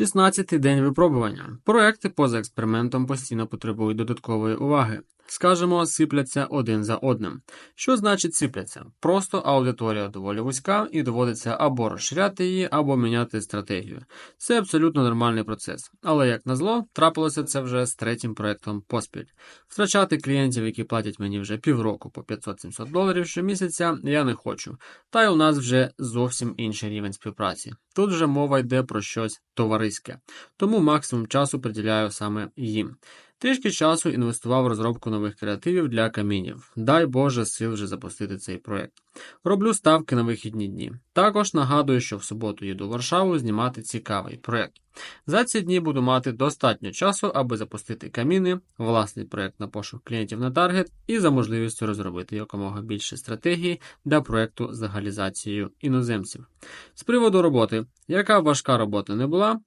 16-й день випробування. Проекти поза експериментом постійно потребують додаткової уваги. Скажемо, сипляться один за одним. Що значить сипляться? Просто аудиторія доволі вузька і доводиться або розширяти її, або міняти стратегію. Це абсолютно нормальний процес. Але як назло, трапилося це вже з третім проектом поспіль. Втрачати клієнтів, які платять мені вже півроку по 500-700 доларів щомісяця, я не хочу. Та й у нас вже зовсім інший рівень співпраці. Тут вже мова йде про щось товариське, тому максимум часу приділяю саме їм. Трішки часу інвестував в розробку нових креативів для камінів. Дай Боже сил вже запустити цей проект. Роблю ставки на вихідні дні. Також нагадую, що в суботу їду в Варшаву знімати цікавий проект. За ці дні буду мати достатньо часу, аби запустити каміни, власний проект на пошук клієнтів на таргет і за можливістю розробити якомога більше стратегії для проекту з легалізацією іноземців. З приводу роботи, яка важка робота не була,